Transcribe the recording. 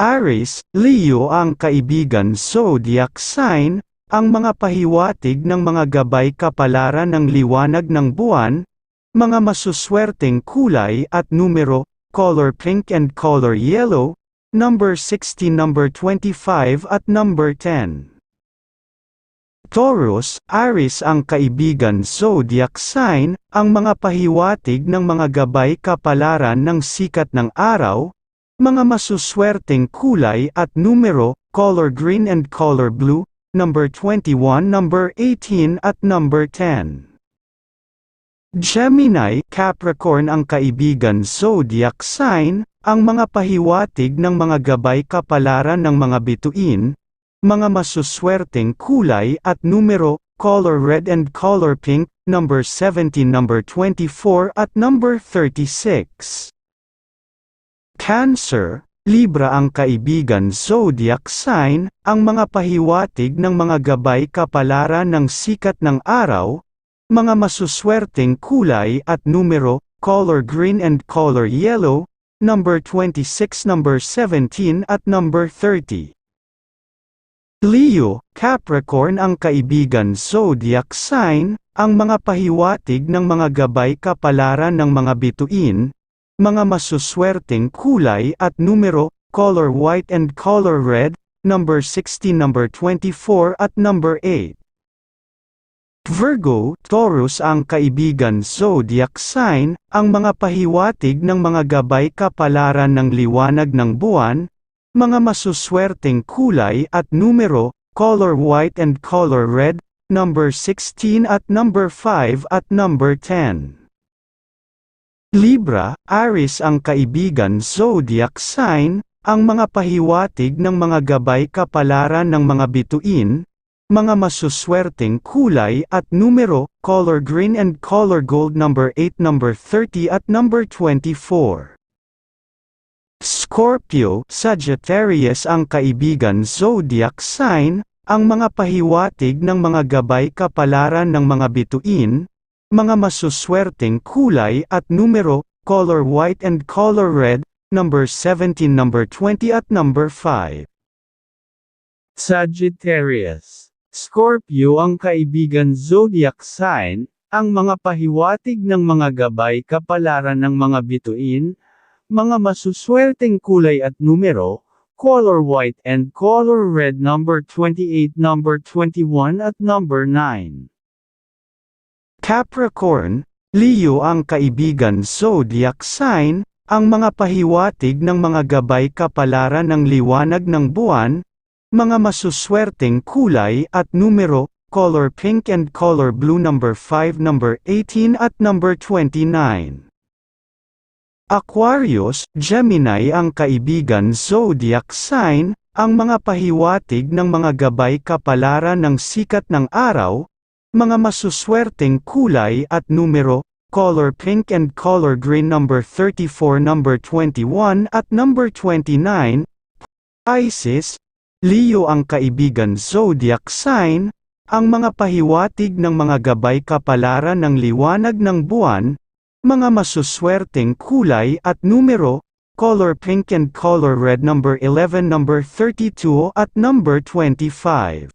Aries, Leo ang kaibigan zodiac sign, ang mga pahiwatig ng mga gabay kapalaran ng liwanag ng buwan, mga masuswerteng kulay at numero, color pink and color yellow, number 16, number 25 at number 10. Taurus, Aries ang kaibigan zodiac sign, ang mga pahiwatig ng mga gabay kapalaran ng sikat ng araw, mga masuswerteng kulay at numero, color green and color blue, number 21, number 18 at number 10. Gemini, Capricorn ang kaibigan zodiac sign, ang mga pahiwatig ng mga gabay kapalaran ng mga bituin, mga masuswerteng kulay at numero, color red and color pink, number 17, number 24 at number 36. Cancer, Libra ang kaibigan zodiac sign, ang mga pahiwatig ng mga gabay kapalaran ng sikat ng araw, mga masuswerteng kulay at numero, color green and color yellow, number 26, number 17 at number 30. Leo, Capricorn ang kaibigan zodiac sign, ang mga pahiwatig ng mga gabay kapalaran ng mga bituin, mga masuswerteng kulay at numero, color white and color red, number 16, number 24 at number 8. Virgo, Taurus ang kaibigan zodiac sign, ang mga pahiwatig ng mga gabay kapalaran ng liwanag ng buwan, mga masuswerteng kulay at numero, color white and color red, number 16 at number 5 at number 10. Libra, Aries ang kaibigan zodiac sign, ang mga pahiwatig ng mga gabay kapalaran ng mga bituin, mga masuswerteng kulay at numero, color green and color gold number 8, number 30 at number 24. Scorpio, Sagittarius ang kaibigan zodiac sign, ang mga pahiwatig ng mga gabay kapalaran ng mga bituin, mga masuswerteng kulay at numero, color white and color red, number 17, number 20 at number 5. Sagittarius. Scorpio ang kaibigan zodiac sign, ang mga pahiwatig ng mga gabay kapalaran ng mga bituin, mga masuswerteng kulay at numero, color white and color red number 28, number 21 at number 9. Capricorn, Leo ang kaibigan zodiac sign, ang mga pahiwatig ng mga gabay kapalaran ng liwanag ng buwan, mga masuswerteng kulay at numero, color pink and color blue number 5, number 18 at number 29. Aquarius, Gemini ang kaibigan zodiac sign, ang mga pahiwatig ng mga gabay kapalaran ng sikat ng araw, mga masuswerteng kulay at numero, color pink and color green number 34 number 21 at number 29, Pisces, Leo ang kaibigan zodiac sign, ang mga pahiwatig ng mga gabay kapalaran ng liwanag ng buwan, mga masuswerteng kulay at numero, color pink and color red number 11 number 32 at number 25.